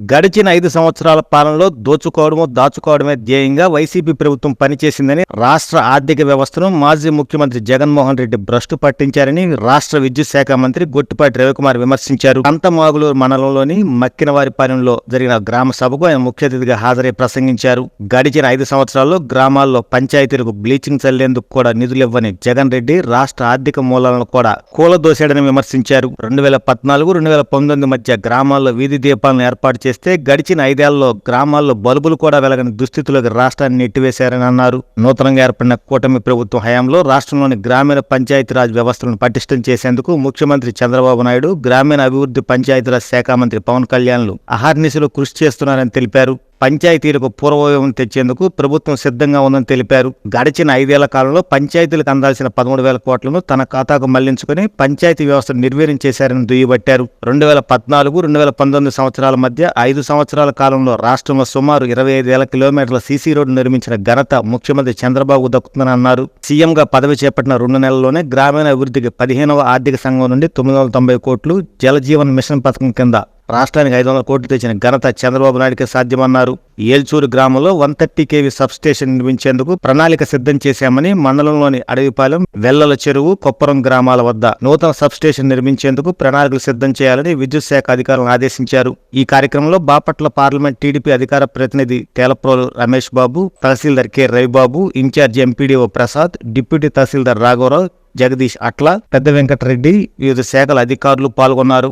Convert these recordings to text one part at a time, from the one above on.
గడిచిన ఐదు సంవత్సరాల పాలనలో దోచుకోవడము దాచుకోవడమే ధ్యేయంగా వైసీపీ ప్రభుత్వం పనిచేసిందని రాష్ట్ర ఆర్థిక వ్యవస్థను మాజీ ముఖ్యమంత్రి జగన్మోహన్ రెడ్డి భ్రష్టు పట్టించారని రాష్ట్ర విద్యుత్ శాఖ మంత్రి గొట్టిపాటి రవికుమార్ విమర్శించారు. అంతమాగులూరు మండలంలోని మక్కినవారిపాలెంలో జరిగిన గ్రామ సభకు ఆయన ముఖ్య అతిథిగా హాజరై ప్రసంగించారు. గడిచిన ఐదు సంవత్సరాల్లో గ్రామాల్లో పంచాయతీలకు బ్లీచింగ్ చల్లేందుకు కూడా నిధులివ్వని జగన్ రెడ్డి రాష్ట్ర ఆర్థిక మూలాలను కూడా కూలదోశాడని విమర్శించారు. రెండు వేల పద్నాలుగు రెండు వేల పంతొమ్మిది మధ్య గ్రామాల్లో వీధి దీపాలను ఏర్పాటు చేస్తే గడిచిన ఐదేళ్ళలో గ్రామాల్లో బల్బులు కూడా వెలగని దుస్థితిలోకి రాష్ట్రాన్ని నెట్టివేశారని అన్నారు. నూతనంగా ఏర్పడిన కూటమి ప్రభుత్వం హయాంలో రాష్ట్రంలోని గ్రామీణ పంచాయతీరాజ్ వ్యవస్థలను పటిష్టం చేసేందుకు ముఖ్యమంత్రి చంద్రబాబు నాయుడు గ్రామీణ అభివృద్ధి పంచాయతీరాజ్ శాఖ మంత్రి పవన్ కళ్యాణ్లు అహర్నిశలు కృషి చేస్తున్నారని తెలిపారు. పంచాయతీలకు పూర్వవైభవం తెచ్చేందుకు ప్రభుత్వం సిద్ధంగా ఉందని తెలిపారు. గడిచిన ఐదేళ్ళ కాలంలో పంచాయతీలకు అందాల్సిన పదమూడు వేల కోట్లను తన ఖాతాకు మళ్ళించుకుని పంచాయతీ వ్యవస్థను నిర్వీర్యం చేశారని దుయ్యబట్టారు. రెండు వేల పద్నాలుగు రెండు వేల పంతొమ్మిది సంవత్సరాల మధ్య ఐదు సంవత్సరాల కాలంలో రాష్ట్రంలో సుమారు ఇరవై ఐదు వేల కిలోమీటర్ల సీసీ రోడ్డు నిర్మించిన ఘనత ముఖ్యమంత్రి చంద్రబాబు దక్కుతుందని అన్నారు. సీఎంగా పదవి చేపట్టిన రెండు నెలల్లోనే గ్రామీణ అభివృద్ధికి పదిహేనవ ఆర్థిక సంఘం నుండి తొమ్మిది వందల తొంభై కోట్లు జలజీవన్ మిషన్ పథకం కింద రాష్ట్రానికి ఐదు వందల కోట్లు తెచ్చిన ఘనత చంద్రబాబు నాయుడుకే సాధ్యమన్నారు. ఏల్చూరు గ్రామంలో వన్ థర్టీ కేవీ సబ్స్టేషన్ నిర్మించేందుకు ప్రణాళిక సిద్ధం చేశామని మండలంలోని అడవిపాలెం వెల్లల చెరువు కొప్పరం గ్రామాల వద్ద నూతన సబ్స్టేషన్ నిర్మించేందుకు ప్రణాళికలు సిద్ధం చేయాలని విద్యుత్ శాఖ అధికారులను ఆదేశించారు. ఈ కార్యక్రమంలో బాపట్ల పార్లమెంట్ టీడీపీ అధికార ప్రతినిధి తేలప్రోలు రమేష్ బాబు తహసీల్దార్ K Ravibabu incharge MPDO Prasad deputy తహసీల్దార్ రాఘవరావు జగదీష్ అట్ల పెద్ద వెంకటరెడ్డి వివిధ శాఖల అధికారులు పాల్గొన్నారు.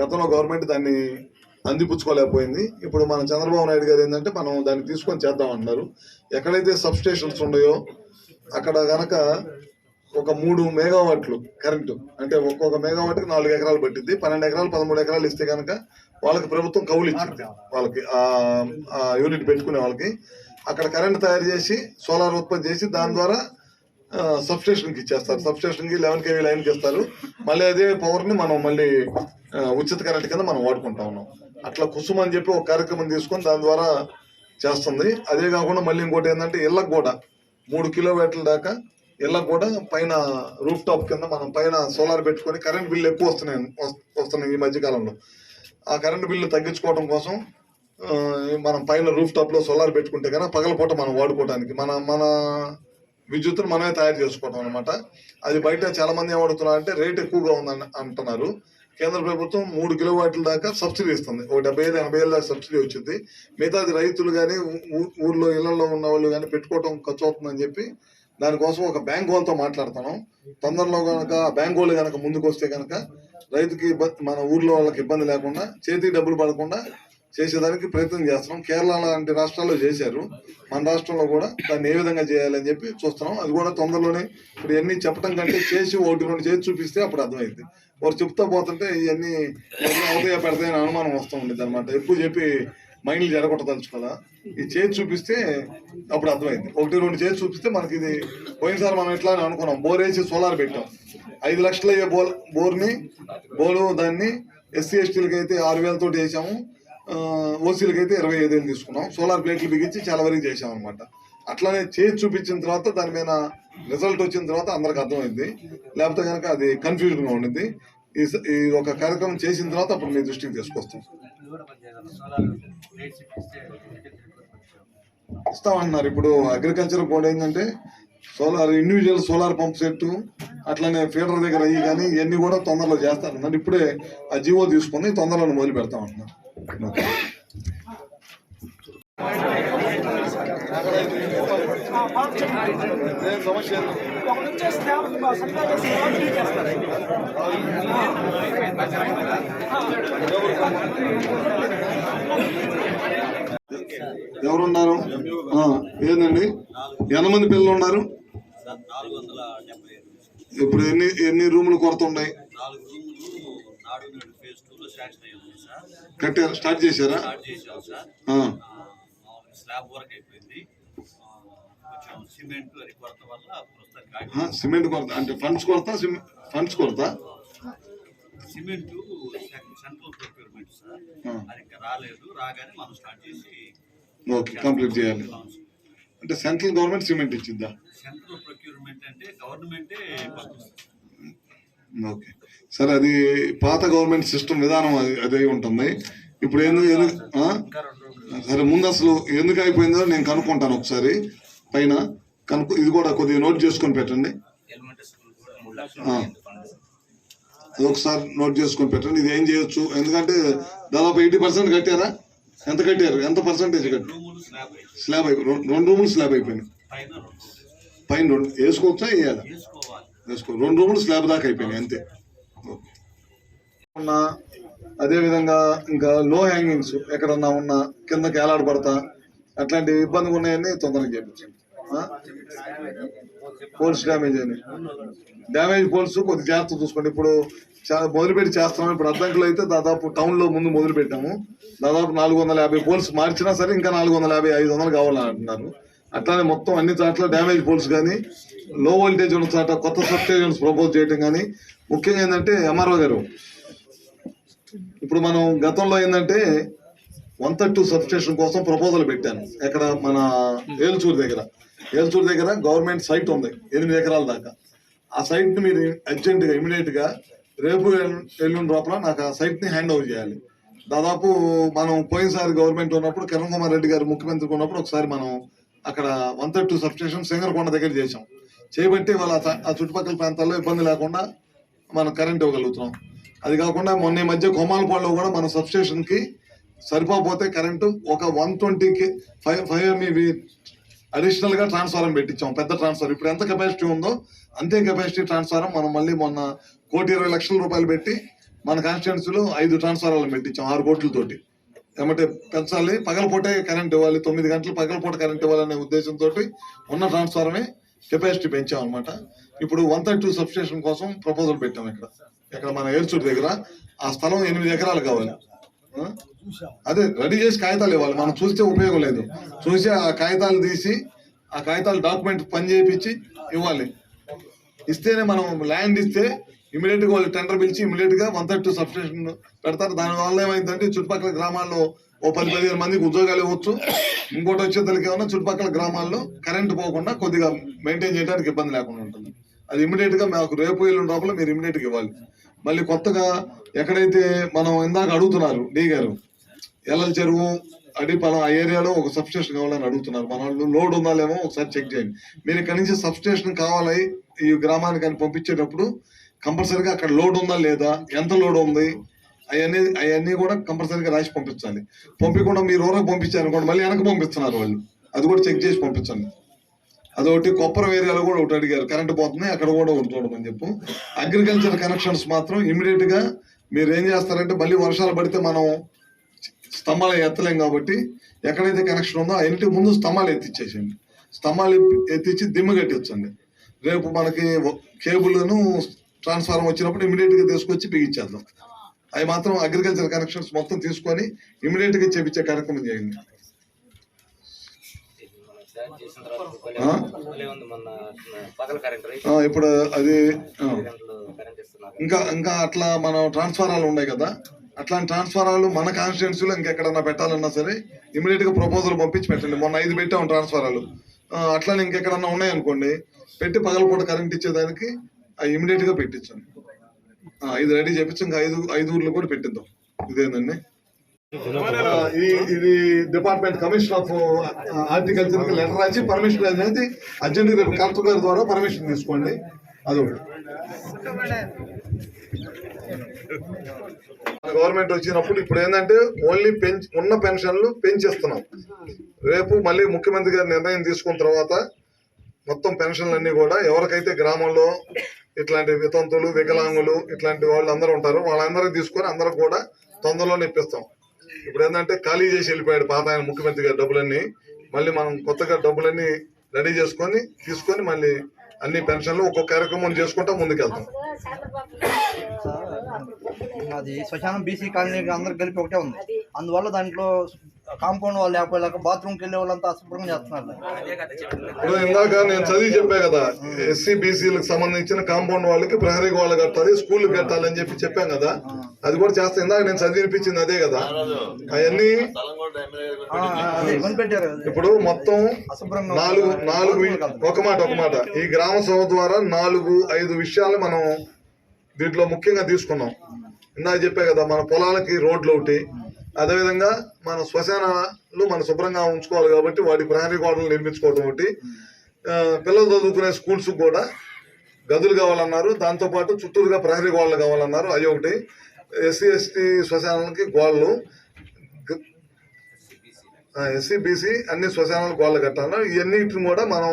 గతంలో గవర్నమెంట్ దాన్ని అందిపుచ్చుకోలేకపోయింది. ఇప్పుడు మన చంద్రబాబు నాయుడు గారు ఏంటంటే మనం దాన్ని తీసుకొని చేద్దాం అంటున్నారు. ఎక్కడైతే సబ్ స్టేషన్స్ ఉన్నాయో అక్కడ గనక ఒక మూడు మెగావాట్లు కరెంటు అంటే ఒక్కొక్క మెగావాట్కి నాలుగు ఎకరాలు పట్టింది పన్నెండు ఎకరాలు పదమూడు ఎకరాలు ఇస్తే కనుక వాళ్ళకి ప్రభుత్వం కౌలు ఇచ్చింది. వాళ్ళకి యూనిట్ పెట్టుకునే వాళ్ళకి. అక్కడ కరెంట్ తయారు చేసి సోలార్ ఉత్పత్తి చేసి దాని ద్వారా సబ్ స్టేషన్కి ఇచ్చేస్తారు. సబ్ స్టేషన్కి లెవెన్ కేవీ లైన్కి ఇస్తారు. మళ్ళీ అదే పవర్ని మనం మళ్ళీ ఉచిత కరెంట్ కింద మనం వాడుకుంటా ఉన్నాం. అట్లా కుసుమ అని చెప్పి ఒక కార్యక్రమం తీసుకొని దాని ద్వారా చేస్తుంది. అదే కాకుండా మళ్ళీ ఇంకోటి ఏంటంటే ఇళ్ళకు కూడా మూడు కిలోమీటర్ల దాకా ఇళ్ళకు కూడా పైన రూఫ్ టాప్ కింద మనం పైన సోలార్ పెట్టుకొని కరెంట్ బిల్లు ఎక్కువ వస్తున్నాయి వస్తున్నాయి ఈ మధ్యకాలంలో ఆ కరెంట్ బిల్లు తగ్గించుకోవడం కోసం మనం పైన రూఫ్ టాప్లో సోలార్ పెట్టుకుంటే కనుక పగలపూట మనం వాడుకోవడానికి మన మన విద్యుత్తును మనమే తయారు చేసుకోవడం అనమాట అది బయట చాలా మంది ఏమడుతున్నారు అంటే రేట్ ఎక్కువగా ఉందని అంటున్నారు. కేంద్ర ప్రభుత్వం మూడు కిలోవాట్ల దాకా సబ్సిడీ ఇస్తుంది. ఒక డెబ్బై ఐదు ఎనభై ఏళ్ళ దాకా సబ్సిడీ వచ్చింది. మిగతాది రైతులు కానీ ఊర్లో ఇళ్ళలో ఉన్న వాళ్ళు కానీ పెట్టుకోవడం ఖర్చు అవుతుందని చెప్పి దానికోసం ఒక బ్యాంక్ వాళ్ళతో మాట్లాడుతున్నాం. తొందరలో కనుక బ్యాంక్ వాళ్ళు కనుక ముందుకు వస్తే కనుక రైతుకి ఇబ్బంది మన ఊర్లో వాళ్ళకి ఇబ్బంది లేకుండా చేతికి డబ్బులు పడకుండా చేసేదానికి ప్రయత్నం చేస్తున్నాం. కేరళ లాంటి రాష్ట్రాల్లో చేశారు. మన రాష్ట్రంలో కూడా దాన్ని ఏ విధంగా చేయాలని చెప్పి చూస్తున్నాం. అది కూడా తొందరలోనే ఇప్పుడు ఇవన్నీ చెప్పడం కంటే చేసి ఒకటి రెండు చేసి చూపిస్తే అప్పుడు అర్థమైంది. వారు చెప్తా పోతుంటే ఇవన్నీ అవతయ పెడతాయని అనుమానం వస్తూ ఉండేది అనమాట ఎక్కువ చెప్పి మైండ్లు జరగొట్టదలుచు ఈ చేతి చూపిస్తే అప్పుడు అర్థమైంది. ఒకటి రెండు చేతి చూపిస్తే మనకి ఇది పోయినసారి మనం ఎట్లా అని అనుకున్నాం. బోర్ వేసి సోలార్ పెట్టాం. ఐదు లక్షలు అయ్యే బోర్ బోర్ని బోరు దాన్ని ఎస్సీ ఎస్టీలకి అయితే ఆరు వేలతో చేసాము ఓసీలకి అయితే ఇరవై ఐదు వేలు తీసుకున్నాం. సోలార్ ప్లేట్లు బిగించి చాలా వరకు చేసాం అనమాట అట్లానే చేసి చూపించిన తర్వాత దాని మీద రిజల్ట్ వచ్చిన తర్వాత అందరికి అర్థమైంది. లేకపోతే కనుక అది కన్ఫ్యూజన్గా ఉండింది. ఈ ఈ ఒక కార్యక్రమం చేసిన తర్వాత అప్పుడు మీ దృష్టికి తీసుకొస్తాం. ఇస్తామంటున్నారు ఇప్పుడు అగ్రికల్చర్ బోర్డ్ ఏంటంటే solar individual solar pump set అట్లనే ఫీడర్ దగ్గర అయ్యి కానీ ఇవన్నీ కూడా తొందరలో చేస్తారన్నారు. ఇప్పుడే ఆ జీవో తీసుకొని తొందరలో మొదలు పెడతామంటున్నారు సమస్య. ఎవరున్నారు ఏందండి? ఎంతమంది పిల్లలు ఉన్నారు? ఇప్పుడు ఎన్ని ఎన్ని రూములు కొరత ఉన్నాయి? సార్. కట్టారు స్టార్ట్ చేశారా స్లాబ్ వర్క్ అయిపోయింది. సిమెంట్ కొరత వల్ల సిమెంట్ కొరత అంటే ఫండ్స్ కొరత ఫండ్స్ కొరత? Cement central procurement sir. అది ఇంకా రాలేదు రాగానే మనం స్టార్ట్ చేసి ఓకే కంప్లీట్ చేయాలి. అంటే సెంట్రల్ గవర్నమెంట్ సిమెంట్ ఇచ్చిందా సెంట్రల్ ప్రొక్యూర్మెంట్ అంటే గవర్నమెంటే ఓకే. సరే అది పాత గవర్నమెంట్ సిస్టమ్ విధానం అది అదే ఉంటుంది. ఇప్పుడు రోజులు సరే ముందు అసలు ఎందుకు అయిపోయిందో నేను కనుక్కుంటాను ఒకసారి. పైన కనుక్కు ఇది కూడా కొద్దిగా నోట్ చేసుకొని పెట్టండి. అది ఒకసారి నోట్ చేసుకొని పెట్టండి. ఇది ఏం చేయొచ్చు? ఎందుకంటే దాదాపు ఎయిటీ పర్సెంట్ కట్టారా? ఎంత కట్టారు? ఎంత పర్సెంటేజ్ రూములు స్లాబ్ అయిపోయి రెండు- రూములు స్లాబ్ అయిపోయినాయి పైన రెండు. వేసుకోవచ్చా? వేయాలా? వేసుకో రెండు రూములు స్లాబ్ దాకా అయిపోయినాయి అంతే. ఉన్న అదేవిధంగా ఇంకా లో హ్యాంగింగ్స్ ఎక్కడన్నా ఉన్నా కిందకి ఏలాడబడతా అట్లాంటి ఇబ్బందులు ఉన్నాయని తొందరగా చేయించండి. పోల్స్ డ్యామేజ్ అని. డ్యామేజ్ పోల్స్ కొద్ది జాగ్రత్త చూసుకోండి. ఇప్పుడు మొదలుపెట్టి చేస్తున్నాం. ఇప్పుడు అద్దంకులు అయితే దాదాపు టౌన్లో ముందు మొదలు పెట్టాము దాదాపు నాలుగు వందల యాభై పోల్స్ మార్చినా సరే ఇంకా నాలుగు వందల యాభై ఐదు వందలు కావాలంటున్నారు. అట్లానే మొత్తం అన్ని చోట్ల డ్యామేజ్ పోల్స్ కానీ లో వోల్టేజ్ ఉన్న చోట కొత్త సబ్స్టేషన్స్ ప్రపోజ్ చేయడం కానీ ముఖ్యంగా ఏంటంటే ఎంఆర్ఓ గారు ఇప్పుడు మనం గతంలో ఏంటంటే వన్ థర్టీ టూ సబ్స్టేషన్ కోసం ప్రపోజల్ పెట్టాను. ఎక్కడ? మన ఏల్చూరు దగ్గర. ఏల్చూరు దగ్గర గవర్నమెంట్ సైట్ ఉంది. ఎనిమిది ఎకరాల దాకా. ఆ సైట్ని మీరు అర్జెంట్గా ఇమీడియట్గా రేపు ఎల్లు- ఎల్లుండి లోపల నాకు ఆ సైట్ని హ్యాండ్ ఓవర్ చేయాలి. దాదాపు మనం పోయినసారి గవర్నమెంట్ ఉన్నప్పుడు కిరణ్ కుమార్ రెడ్డి గారు ముఖ్యమంత్రి ఉన్నప్పుడు ఒకసారి మనం అక్కడ one thirty two substation Singarakonda దగ్గర చేసాం చేయబట్టి వాళ్ళ ఆ చుట్టుపక్కల ప్రాంతాల్లో ఇబ్బంది లేకుండా మనం కరెంట్ ఇవ్వగలుగుతున్నాం. అది కాకుండా మొన్న ఈ మధ్య కోమాలపాడులో కూడా మన సబ్స్టేషన్కి సరిపోతే కరెంటు ఒక వన్ ట్వంటీకి ఫైవ్ ఫైవ్ ఎంఈవి అడిషనల్గా ట్రాన్స్ఫారం పెట్టించాం. పెద్ద ట్రాన్స్ఫారం. ఇప్పుడు ఎంత కెపాసిటీ ఉందో అంతే కెపాసిటీ ట్రాన్స్ఫారం మనం మళ్ళీ మొన్న కోటి ఇరవై లక్షల రూపాయలు పెట్టి మన కాన్స్టిట్యున్సీలో ఐదు ట్రాన్స్ఫారాలు పెట్టించాం ఆరు కోట్లతోటి. ఏమంటే పెంచాలి పగలపూటే కరెంట్ ఇవ్వాలి తొమ్మిది గంటలు పగలపూట కరెంట్ ఇవ్వాలనే ఉద్దేశంతో ఉన్న ట్రాన్స్ఫారమే కెపాసిటీ పెంచాం అనమాట ఇప్పుడు వన్ థర్టీ టూ సబ్స్టేషన్ కోసం ప్రపోజల్ పెట్టాం ఇక్కడ. ఇక్కడ మన ఏర్చూరు దగ్గర ఆ స్థలం ఎనిమిది ఎకరాలు కావాలి. అదే రెడీ చేసి కాగితాలు ఇవ్వాలి. మనం చూస్తే ఉపయోగం లేదు. చూసి ఆ కాగితాలు తీసి ఆ కాగితాలు డాక్యుమెంట్ పని చేయించి ఇవ్వాలి. ఇస్తేనే మనం ల్యాండ్ ఇస్తే ఇమీడియట్గా వాళ్ళు టెండర్ పిలిచి ఇమీడియట్గా వన్ థర్టీ టూ సబ్స్టేషన్ పెడతారు. దాని వల్ల ఏమైందంటే చుట్టుపక్కల గ్రామాల్లో ఓ పది పదిహేను మందికి ఉద్యోగాలు ఇవ్వచ్చు. ఇంకోటి వచ్చేసరికి ఏమన్నా చుట్టుపక్కల గ్రామాల్లో కరెంట్ పోకుండా కొద్దిగా మెయింటైన్ చేయడానికి ఇబ్బంది లేకుండా ఉంటుంది. అది ఇమీడియట్గా మాకు రేపు ఎల్లుండి లోపల మీరు ఇమీడియట్గా ఇవ్వాలి. మళ్ళీ కొత్తగా ఎక్కడైతే మనం ఇందాక అడుగుతున్నారు డి గారు ఎల్లల చెరువు అడిపాలెం ఆ ఏరియాలో ఒక సబ్స్టేషన్ కావాలని అడుగుతున్నారు. మన వాళ్ళు లోడ్ ఉందా లేమో ఒకసారి చెక్ చేయండి. మీరు ఇక్కడ నుంచి సబ్స్టేషన్ కావాలి ఈ గ్రామానికి అని పంపించేటప్పుడు కంపల్సరీగా అక్కడ లోడ్ ఉందా లేదా ఎంత లోడ్ ఉంది అవన్నీ అవన్నీ కూడా కంపల్సరీగా రాసి పంపించాలి. పంపించకుండా మీరు ఊరకు పంపించారు అనుకోండి మళ్ళీ వెనక్కి పంపిస్తున్నారు వాళ్ళు. అది కూడా చెక్ చేసి పంపించండి. అదొకటి కొప్పరి ఏరియాలో కూడా ఒకటి అడిగారు. కరెంట్ పోతుంది అక్కడ కూడా ఒకటి చూడమని చెప్పు. అగ్రికల్చర్ కనెక్షన్స్ మాత్రం ఇమీడియట్గా మీరు ఏం చేస్తారంటే మళ్ళీ వర్షాలు పడితే మనం స్తంభాలు ఎత్తలేం కాబట్టి ఎక్కడైతే కనెక్షన్ ఉందో అన్నిటి ముందు స్తంభాలు ఎత్తిచ్చేసేయండి. స్తంభాలు ఎత్తిచ్చి దిమ్మ కట్టించండి రేపు మనకి కేబుల్ను ట్రాన్స్ఫార్మర్ వచ్చినప్పుడు ఇమీడియట్గా తీసుకొచ్చి బిగించేద్దాం. అవి మాత్రం అగ్రికల్చర్ కనెక్షన్స్ మొత్తం తీసుకొని ఇమీడియట్గా చేపించే కార్యక్రమం చేయండి. ఇప్పుడు అది ఇంకా ఇంకా అట్లా మనం ట్రాన్స్ఫారాలు ఉన్నాయి కదా? అట్లాంటి ట్రాన్స్ఫారాలు మన కాన్స్టిట్యున్సీలో ఇంకెక్కడన్నా పెట్టాలన్నా సరే ఇమీడియట్గా ప్రపోజల్ పంపించి పెట్టండి. మొన్న ఐదు పెట్టాం ట్రాన్స్ఫారాలు. అట్లానే ఇంకెక్కడన్నా ఉన్నాయనుకోండి పెట్టి పగలపూట కరెంట్ ఇచ్చేదానికి ఇమీడియట్గా పెట్టించండి. ఆ, ఇది రెడీ చేపించి ఇంకా ఐదు ఐదు ఊర్లు కూడా పెట్టిద్దాం. ఇదేనండి ఇది డిపార్ట్మెంట్ కమిషన్ ఆఫ్ హార్టికల్చర్కి లెటర్ రాసి పర్మిషన్ అనేది అర్జెంట్ రేపు కలెక్టర్ గారి ద్వారా పర్మిషన్ తీసుకోండి. అదొకటి. గవర్నమెంట్ వచ్చినప్పుడు ఇప్పుడు ఏంటంటే ఓన్లీ పెంచ్ ఉన్న పెన్షన్లు పెంచేస్తున్నాం. రేపు మళ్ళీ ముఖ్యమంత్రి గారి నిర్ణయం తీసుకున్న తర్వాత మొత్తం పెన్షన్లన్నీ కూడా ఎవరికైతే గ్రామంలో ఇట్లాంటి వితంతులు వికలాంగులు ఇట్లాంటి వాళ్ళు అందరూ ఉంటారు వాళ్ళందరూ తీసుకొని అందరూ కూడా తొందరలోనే ఇప్పిస్తాం. ఇప్పుడు ఏంటంటే ఖాళీ చేసి వెళ్ళిపోయాడు పాత ఆయన ముఖ్యమంత్రి గారి డబ్బులన్నీ. మళ్ళీ మనం కొత్తగా డబ్బులన్నీ రెడీ చేసుకొని తీసుకొని మళ్ళీ అన్ని పెన్షన్లు ఒక్కొక్క కార్యక్రమం చేసుకుంటా ముందుకెళ్తాం. అది శ్మశానం బీసీ కాలనీ అందరు కలిపి ఒకటే ఉంది. అందువల్ల దాంట్లో కాంపౌండ్ వాళ్ళు లేకపోలేక బాత్రూమ్కి వెళ్ళే వాళ్ళంతా అశుభ్రంగా చేస్తున్నారు. ఇప్పుడు ఇందాక నేను చదివి చెప్పా కదా ఎస్సీ బీసీలకు సంబంధించిన కాంపౌండ్ వాళ్ళకి ప్రహరీ వాళ్ళు కట్టాలి స్కూల్ కట్టాలని చెప్పి చెప్పాం కదా. అది కూడా చేస్తా ఇందాక నేను చదివినిపించింది అదే కదా. అవన్నీ. ఇప్పుడు మొత్తం నాలుగు నాలుగు ఒక మాట ఒక మాట. ఈ గ్రామ సభ ద్వారా నాలుగు ఐదు విషయాలు మనం దీంట్లో ముఖ్యంగా తీసుకున్నాం. ఇందాక చెప్పే కదా మన పొలాలకి రోడ్లు ఒకటి అదేవిధంగా మన శ్మశానాలు మనం శుభ్రంగా ఉంచుకోవాలి కాబట్టి వాటి ప్రహరీ గోడలు నిర్మించుకోవడం ఒకటి. పిల్లలు చదువుకునే స్కూల్స్ కూడా గదులు కావాలన్నారు. దాంతోపాటు చుట్టూరుగా ప్రహరీ గోడలు కావాలన్నారు. అవి ఒకటి. ఎస్సీ ఎస్టీ శ్మశానాలకి గోడలు. ఎస్సీ బీసీ అన్ని శ్మశానాలు గోడలు కట్టాలన్నారు. ఇవన్నిటిని కూడా మనం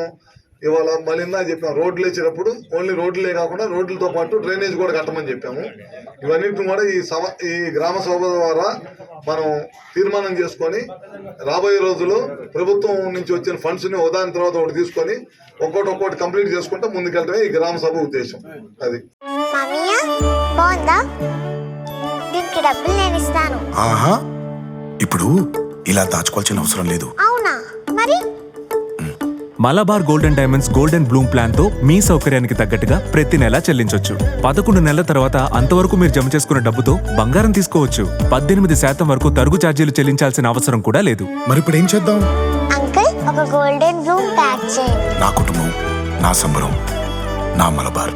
ఇవాళ మళ్ళీ చెప్పాం రోడ్లు వేసేటప్పుడు ఓన్లీ రోడ్లే కాకుండా రోడ్లతో పాటు డ్రైనేజ్ కూడా కట్టమని చెప్పాము. ఇవన్నిటిని కూడా ఈ సభ ఈ గ్రామ సభ ద్వారా మనం తీర్మానం చేసుకొని రాబోయే రోజుల్లో ప్రభుత్వం నుంచి వచ్చిన ఫండ్స్ని ఒకదాని తర్వాత ఒకటి తీసుకొని ఒక్కోటి ఒక్కోటి కంప్లీట్ చేసుకుంటూ ముందుకెళ్ళడమే ఈ గ్రామ సభ ఉద్దేశం. అది. ఇప్పుడు ఇలా దాచుకోవాల్సిన అవసరం లేదు. అవునా? Malabar golden diamonds golden bloom ప్లాన్తో మీ సౌకర్యానికి తగ్గట్టుగా ప్రతి నెల చెల్లించొచ్చు. పదకొండు నెలల తర్వాత అంతవరకు మీరు జమ చేసుకున్న డబ్బుతో బంగారం తీసుకోవచ్చు. పద్దెనిమిది శాతం వరకు తరుగు ఛార్జీలు చెల్లించాల్సిన అవసరం కూడా లేదు. మరి ఇప్పుడు ఏం చేద్దాం? అంకుల్ ఒక గోల్డెన్ బ్లూమ్ ప్యాక్ చేయండి. నా కుటుంబం నా సంబరం నా మలబార్.